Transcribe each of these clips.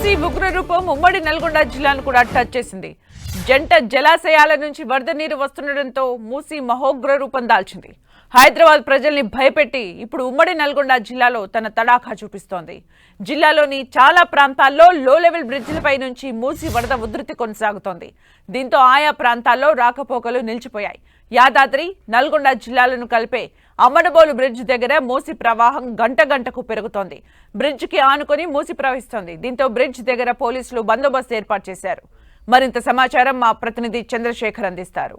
మూసి ఉగ్ర రూపం ఉమ్మడి నల్గొండ జిల్లాను కూడా టచ్ చేసింది. జంట జలాశయాల నుంచి వరద నీరు వస్తుండటంతో మూసి మహోగ్ర రూపం దాల్చింది. హైదరాబాద్ ప్రజల్ని భయపెట్టి ఇప్పుడు ఉమ్మడి నల్గొండ జిల్లాలో తన తడాఖా చూపిస్తోంది. జిల్లాలోని చాలా ప్రాంతాల్లో లో లెవెల్ బ్రిడ్జిలపై నుంచి మూసి వరద ఉధృతి కొనసాగుతోంది. దీంతో ఆయా ప్రాంతాల్లో రాకపోకలు నిలిచిపోయాయి. యాదాద్రి నల్గొండ జిల్లాలను కలిపే అమ్మడబోలు బ్రిడ్జ్ దగ్గర మూసి ప్రవాహం గంట గంటకు పెరుగుతోంది. బ్రిడ్జికి ఆనుకొని మూసి ప్రవహిస్తోంది. దీంతో బ్రిడ్జ్ దగ్గర పోలీసులు బందోబస్తు ఏర్పాటు చేశారు. మరింత సమాచారం మా ప్రతినిధి చంద్రశేఖర్ అందిస్తారు.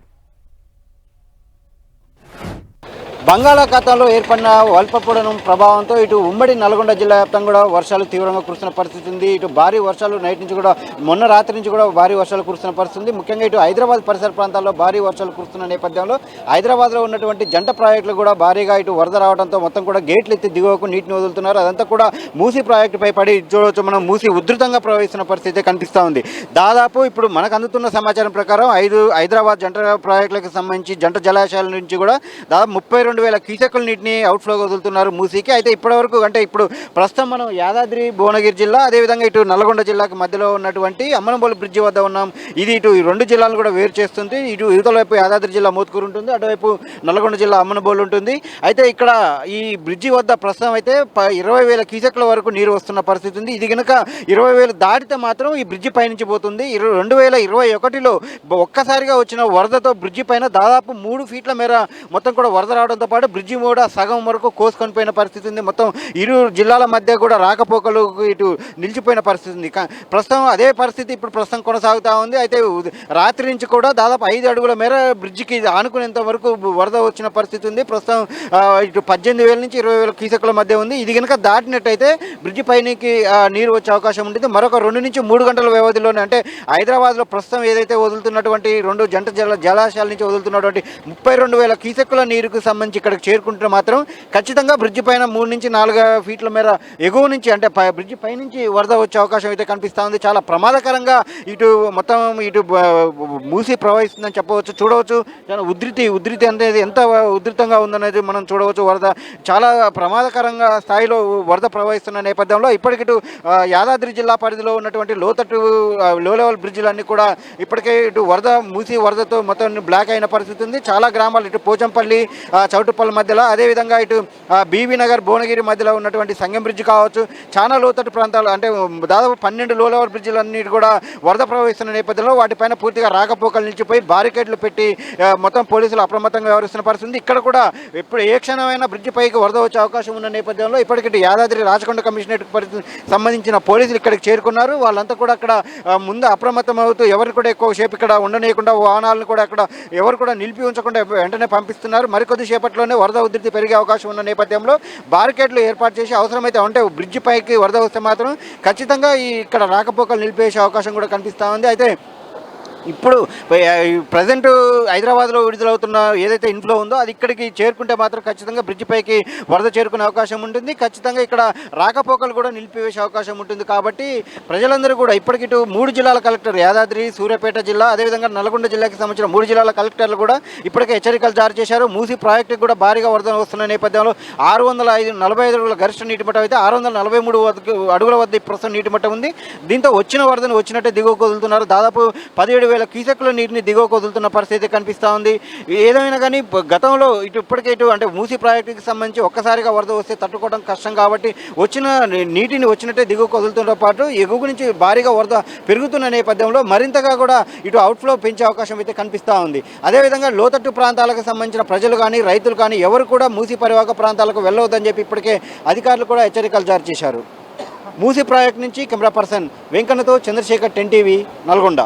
బంగాళాఖాతంలో ఏర్పడిన అల్పపీడనం ప్రభావంతో ఇటు ఉమ్మడి నల్గొండ జిల్లా వ్యాప్తంగా కూడా వర్షాలు తీవ్రంగా కురుస్తున్న పరిస్థితి ఉంది. ఇటు భారీ వర్షాలు నైట్ నుంచి కూడా మొన్న రాత్రి నుంచి కూడా భారీ వర్షాలు కురుస్తున్న పరిస్థితి ఉంది. ముఖ్యంగా ఇటు హైదరాబాద్ పరిసర ప్రాంతాల్లో భారీ వర్షాలు కురుస్తున్న నేపథ్యంలో హైదరాబాద్లో ఉన్నటువంటి జంట ప్రాజెక్టులు కూడా భారీగా ఇటు వరద రావడంతో మొత్తం కూడా గేట్లు ఎత్తి దిగువకు నీటిని వదులుతున్నారు. అదంతా కూడా మూసీ ప్రాజెక్టుపై పడి చూడవచ్చు మనం మూసీ ఉధృతంగా ప్రవహిస్తున్న పరిస్థితి కనిపిస్తూ ఉంది. దాదాపు ఇప్పుడు మనకు అందుతున్న సమాచారం ప్రకారం ఐదు హైదరాబాద్ జంట ప్రాజెక్టులకు సంబంధించి జంట జలాశయాల నుంచి కూడా దాదాపు ముప్పై రెండు వేల క్యూసెక్కుల నీటిని అవుట్ఫ్లోగా వదులుతున్నారు మూసీకి. అయితే ఇప్పటివరకు అంటే ఇప్పుడు ప్రస్తుతం మనం యాదాద్రి భువనగిరి జిల్లా అదేవిధంగా ఇటు నల్గొండ జిల్లాకు మధ్యలో ఉన్నటువంటి అమ్మనబోలు బ్రిడ్జి వద్ద ఉన్నాం. ఇది ఇటు రెండు జిల్లాలను కూడా వేరు చేస్తుంది. ఇటు ఇవతల వైపు యాదాద్రి జిల్లా మోత్కూరు ఉంటుంది అటువైపు నల్గొండ జిల్లా అమ్మనబోలు ఉంటుంది. అయితే ఇక్కడ ఈ బ్రిడ్జి వద్ద ప్రస్తుతం అయితే ప- ఇరవై వేల క్యూసెక్ల వరకు నీరు వస్తున్న పరిస్థితి ఉంది. ఇది కనుక ఇరవై వేలు దాటితే మాత్రం ఈ బ్రిడ్జి పైనుంచి పోతుంది. రెండు వేల ఇరవై ఒకటిలో ఒక్కసారిగా వచ్చిన వరదతో బ్రిడ్జి పైన దాదాపు మూడు ఫీట్ల మేర మొత్తం కూడా వరద రావడం రావడంతో పాటు బ్రిడ్జి కూడా సగం వరకు కోసుకొని పోయిన పరిస్థితి ఉంది. మొత్తం ఇరు జిల్లాల మధ్య కూడా రాకపోకలు ఇటు నిలిచిపోయిన పరిస్థితి ఉంది. ప్రస్తుతం అదే పరిస్థితి ఇప్పుడు ప్రస్తుతం కొనసాగుతూ ఉంది. అయితే రాత్రి నుంచి కూడా దాదాపు ఐదు అడుగుల మేర బ్రిడ్జికి ఆనుకునేంత వరకు వరద వచ్చిన పరిస్థితి ఉంది. ప్రస్తుతం ఇటు పద్దెనిమిది వేల నుంచి ఇరవై వేల కీసకుల మధ్య ఉంది. ఇది కనుక దాటినట్టయితే బ్రిడ్జి పైనకి నీరు వచ్చే అవకాశం ఉంటుంది. మరొక రెండు నుంచి మూడు గంటల వ్యవధిలోనే అంటే హైదరాబాద్లో ప్రస్తుతం ఏదైతే వదులుతున్నటువంటి రెండు జంట జల జలాశయాల నుంచి వదులుతున్నటువంటి ముప్పై రెండు వేల కీసకుల నీరుకు సంబంధించి ఇక్కడికి చేరుకుంటే మాత్రం ఖచ్చితంగా బ్రిడ్జి పైన మూడు నుంచి నాలుగు ఫీట్ల మేర ఎగువ నుంచి అంటే బ్రిడ్జి పై నుంచి వరద వచ్చే అవకాశం అయితే కనిపిస్తూ ఉంది. చాలా ప్రమాదకరంగా ఇటు మొత్తం ఇటు మూసి ప్రవహిస్తుందని చెప్పవచ్చు చూడవచ్చు. చాలా ఉధృతి ఉధృతి అనేది ఎంత ఉధృతంగా ఉందనేది మనం చూడవచ్చు. వరద చాలా ప్రమాదకరంగా స్థాయిలో వరద ప్రవహిస్తున్న నేపథ్యంలో ఇప్పటికి ఇటు యాదాద్రి జిల్లా పరిధిలో ఉన్నటువంటి లోతట్టు లో లెవెల్ బ్రిడ్జ్లన్నీ కూడా ఇప్పటికే ఇటు వరద మూసి వరదతో మొత్తం బ్లాక్ అయిన పరిస్థితి ఉంది. చాలా గ్రామాలు ఇటు పోచంపల్లి చౌటుప్పల్ మధ్యలో అదేవిధంగా ఇటు ఆ, బీబీ నగర్ భువనగిరి మధ్యలో ఉన్నటువంటి సంగం బ్రిడ్జ్ కావచ్చు చాలా లోతట్టు ప్రాంతాలు అంటే దాదాపు పన్నెండు లో లెవెల్ బ్రిడ్జిలన్నీ కూడా వరద ప్రవహిస్తున్న నేపథ్యంలో వాటిపైన పూర్తిగా రాకపోకలు నిలిచిపోయి బారికేడ్లు పెట్టి మొత్తం పోలీసులు అప్రమత్తంగా వ్యవహరిస్తున్న పరిస్థితి ఇక్కడ కూడా ఇప్పుడు ఏ క్షణమైనా బ్రిడ్జి పైకి వరద వచ్చే అవకాశం ఉన్న నేపథ్యంలో ఇప్పటికీ యాదాద్రి రాచకొండ కమిషనరేట్ పరిస్థితి సంబంధించిన పోలీసులు ఇక్కడికి చేరుకున్నారు. వాళ్ళంతా కూడా అక్కడ ముందు అప్రమత్తం అవుతూ ఎవరు కూడా ఎక్కువ సేపు ఇక్కడ ఉండనీయకుండా వాహనాలను కూడా అక్కడ ఎవరు కూడా నిలిపి ఉంచకుండా వెంటనే పంపిస్తున్నారు. మరికొద్ది అప్పట్లోనే వరద ఉధృతి పెరిగే అవకాశం ఉన్న నేపథ్యంలో బారికేడ్లు ఏర్పాటు చేసి అవసరమైతే అంటే బ్రిడ్జి పైకి వరద వస్తే మాత్రం ఖచ్చితంగా ఈ ఇక్కడ రాకపోకలు నిలిపేసే అవకాశం కూడా కనిపిస్తూ ఉంది. అయితే ఇప్పుడు ప్రజెంట్ హైదరాబాద్లో విడుదలవుతున్న ఏదైతే ఇన్ఫ్లో ఉందో అది ఇక్కడికి చేరుకుంటే మాత్రం ఖచ్చితంగా బ్రిడ్జి పైకి వరద చేరుకునే అవకాశం ఉంటుంది. ఖచ్చితంగా ఇక్కడ రాకపోకలు కూడా నిలిపివేసే అవకాశం ఉంటుంది. కాబట్టి ప్రజలందరూ కూడా ఇప్పటికిటు మూడు జిల్లాల కలెక్టర్ యాదాద్రి సూర్యాపేట జిల్లా అదేవిధంగా నల్గొండ జిల్లాకి సంబంధించిన మూడు జిల్లాల కలెక్టర్లు కూడా ఇప్పటికే హెచ్చరికలు జారీ చేశారు. మూసి ప్రాజెక్టుకి కూడా భారీగా వరద వస్తున్న నేపథ్యంలో ఆరు వందల ఐదు నలభై ఐదు అడుగుల గరిష్ట నీటి మట్టం అయితే ఆరు వందల నలభై మూడు అడుగుల వద్ద ప్రస్తుతం నీటి మట్టం ఉంది. దీంతో వచ్చిన వరదను వచ్చినట్టే దిగువ కదులుతున్నారు దాదాపు పదిహేడు వేల క్యూసెక్ల నీటిని దిగువకు వదులుతున్న పరిస్థితి కనిపిస్తూ ఉంది. ఏదైనా కానీ గతంలో ఇటు ఇప్పటికే ఇటు అంటే మూసి ప్రాజెక్టుకి సంబంధించి ఒక్కసారిగా వరద వస్తే తట్టుకోవడం కష్టం కాబట్టి వచ్చిన నీటిని వచ్చినట్టే దిగువకు వదులుతున్న పాటు ఎగువ నుంచి భారీగా వరద పెరుగుతున్న నేపథ్యంలో మరింతగా కూడా ఇటు అవుట్ఫ్లో పెంచే అవకాశం అయితే కనిపిస్తూ ఉంది. అదేవిధంగా లోతట్టు ప్రాంతాలకు సంబంధించిన ప్రజలు కానీ రైతులు కానీ ఎవరు కూడా మూసి పరివాహక ప్రాంతాలకు వెళ్ళవద్దని చెప్పి ఇప్పటికే అధికారులు కూడా హెచ్చరికలు జారీ చేశారు. మూసి ప్రాజెక్ట్ నుంచి కెమెరా పర్సన్ వెంకన్నతో చంద్రశేఖర్ టెన్ టీవీ నల్గొండ.